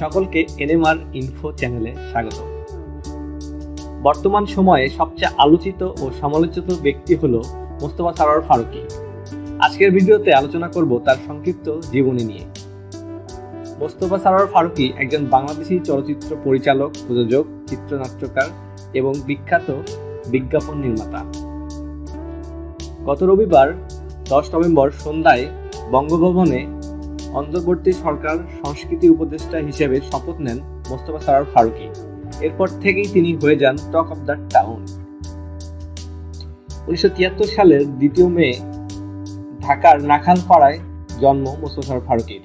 সকলকে NMR info চ্যানেলে স্বাগত। বর্তমান সময়ে সবচেয়ে আলোচিত ও সমালোচিত ব্যক্তি হল মোস্তফা সারোয়ার ফারুকী। আজকের ভিডিওতে আলোচনা করব তার সংক্ষিপ্ত জীবনী নিয়ে। মোস্তফা সারোয়ার ফারুকী একজন বাংলাদেশি চলচ্চিত্র পরিচালক, প্রযোজক, চিত্রনাট্যকার এবং বিখ্যাত বিজ্ঞাপন নির্মাতা। গত রবিবার দশ নভেম্বর সন্ধ্যায় বঙ্গভবনে অন্তর্বর্তী সরকার সংস্কৃতি উপদেষ্টা হিসেবে শপথ নেন মোস্তফা সারার ফারুকী। এরপর থেকেই তিনি হয়ে যান টক অফ দ্য টাউন। উনিশশো তিয়াত্তর সালের দ্বিতীয় মে, ঢাকার নাখালপাড়ায় জন্ম মোস্তফা ফারুকীর।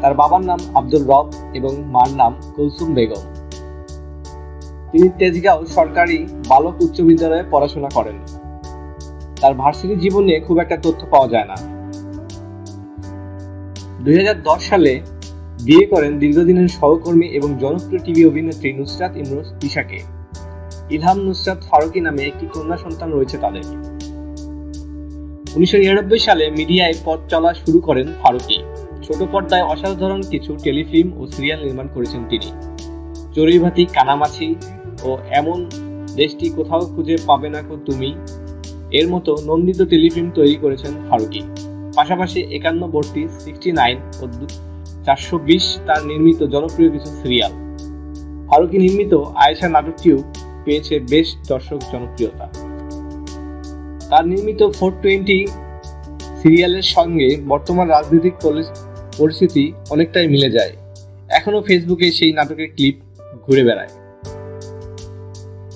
তার বাবার নাম আব্দুল রব এবং মার নাম কুলসুম বেগম। তিনি তেজগাঁও সরকারি বালক উচ্চ বিদ্যালয়ে পড়াশোনা করেন। তার ভার্সিটি জীবনে খুব একটা তথ্য পাওয়া যায় না। দুই হাজার দশ সালে বিয়ে করেন দীর্ঘদিনের সহকর্মী এবং জনপ্রিয় টিভি অভিনেত্রী নুসরাত ইমরোজ তিশাকে। ইলহাম নুসরাত ফারুকী নামে একটি কন্যা সন্তান রয়েছে তাদের। উনিশশো সালে মিডিয়ায় পথ চলা শুরু করেন ফারুকী। ছোট পর্দায় অসাধারণ কিছু টেলিফিল্ম ও সিরিয়াল নির্মাণ করেছেন তিনি। চড়ুইভাতি কানামাছি ও এমন দেশটি কোথাও খুঁজে পাবে না তুমি। এর মতো নন্দিত টেলিফিল্ম তৈরি করেছেন ফারুকী। পাশাপাশি একান্ন বর্তি সিক্সটি নাইন ও চারশো বিশ তার নির্মিত জনপ্রিয় কিছু সিরিয়াল ফারুকী নির্মিত আয়েশা নাটকটিও পেয়েছে বেশ দর্শক জনপ্রিয়তা। তার নির্মিত ফোর টোয়েন্টি সিরিয়ালের সঙ্গে বর্তমান রাজনৈতিক পরিস্থিতি অনেকটাই মিলে যায়। এখনও ফেসবুকে সেই নাটকের ক্লিপ ঘুরে বেড়ায়।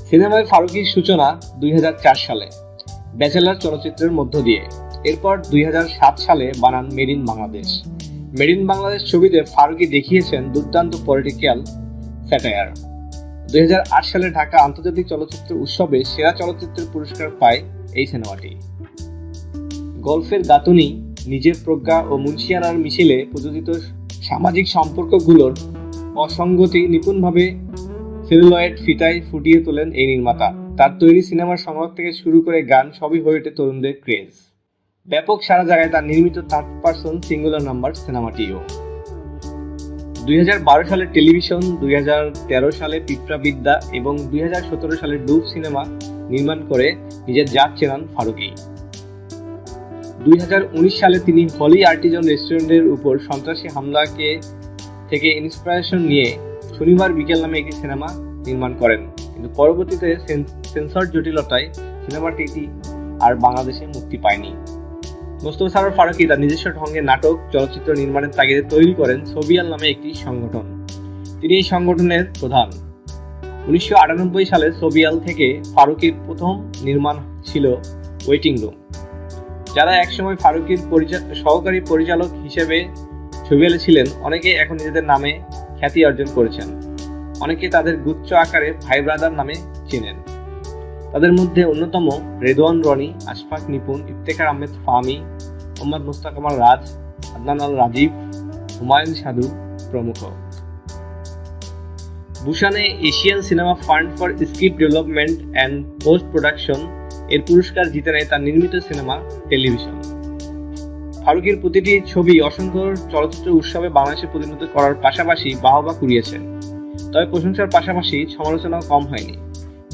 সিনেমায় ফারুকীর সূচনা দুই হাজার চার সালে। ব্যাচেলার চলচ্চিত্রের মধ্য দিয়ে। এরপর দুই হাজার সাত সালে বানান made in Bangladesh. Made in Bangladesh ছবিতে ফারুকী দেখিয়েছেন দুর্দান্ত পলিটিক্যাল স্যাটায়ার। দুই হাজার আট সালে ঢাকা আন্তর্জাতিক চলচ্চিত্র উৎসবে সেরা চলচ্চিত্রের পুরস্কার পায় এই সিনেমাটি। গল্ফের গাঁথনি নিজের প্রজ্ঞা ও মুন্সিয়ানার মিছিলে প্রযোজিত সামাজিক সম্পর্কগুলোর অসঙ্গতি নিপুণভাবে সেলুলয়েড ফিতায় ফুটিয়ে তোলেন এই নির্মাতা। তার তৈরি সিনেমার সংলাপ থেকে শুরু করে গান সবই হয়ে ওঠে তরুণদের ক্রেজ। ব্যাপক সারা জায়গায় তার নির্মিত থার্ড পার্সন সিঙ্গুলার নাম্বার সিনেমাটিও দুই হাজার বারো সালে টেলিভিশন দুই সালে পিঁপড়াবিদ্যা এবং দুই সালে ডুব সিনেমা নির্মাণ করে নিজের জাত চেনান ফারুকী। দুই সালে তিনি হলি আর্টিজন রেস্টুরেন্টের উপর সন্ত্রাসী হামলাকে থেকে ইন্সপিরেশন নিয়ে শনিবার বিকেল নামে একটি সিনেমা নির্মাণ করেন। কিন্তু পরবর্তীতে সেন- সেন্সর জটিলতায় সিনেমাটি আর বাংলাদেশে মুক্তি পায়নি। মোস্তফা সারোয়ার ফারুকী তার নিজস্ব ঢঙ্গে নাটক, চলচ্চিত্র নির্মাণের তাগিদে তৈরি করেন সোবিয়াল নামে একটি সংগঠন। তিনি এই সংগঠনের প্রধান। উনিশশো আটানব্বই সালে সোবিয়াল থেকে ফারুকীর প্রথম নির্মাণ ছিল ওয়েটিং রুম, যারা একসময় ফারুকীর সহকারী পরিচালক হিসেবে ছবিয়ালে ছিলেন অনেকে এখন নিজেদের নামে খ্যাতি অর্জন করেছেন। অনেকে তাদের গুচ্ছ আকারে ভাই ব্রাদার নামে চেনেন। তাদের মধ্যে অন্যতম রেদওয়ান রনি, আশফাক নিপুণ, ইফতেখার আহমেদ ফাহমি মোহাম্মদ মুস্তাক কামাল রাজ, আদনান আল রাজীব, হুমায়ুন সাধু প্রমুখ। বুসানে Asian cinema fund for script development and post production এর পুরস্কার জিতে নেয় তার নির্মিত সিনেমা টেলিভিশন। ফারুকের প্রতিটি ছবি অসংখ্য চলচ্চিত্র উৎসবে বাংলাদেশে প্রতিনিধিত্ব করার পাশাপাশি বাহবা কুড়িয়েছেন। তবে প্রশংসার পাশাপাশি সমালোচনাও কম হয়নি।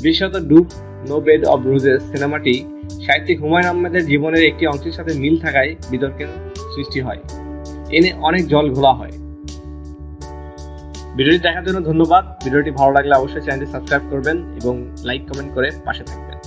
বিশেষত ডুব, নো বেড অব রুজেস সিনেমাটি সাহিত্যিক হুমায়ুন আহমেদের জীবনের একটি অংশের সাথে মিল থাকায় বিতর্কের সৃষ্টি হয়। এনে অনেক জল ঘোলা হয়। ভিডিওটি দেখার জন্য ধন্যবাদ। ভিডিওটি ভালো লাগলে অবশ্যই চ্যানেলটি সাবস্ক্রাইব করবেন এবং লাইক, কমেন্ট করে পাশে থাকবেন।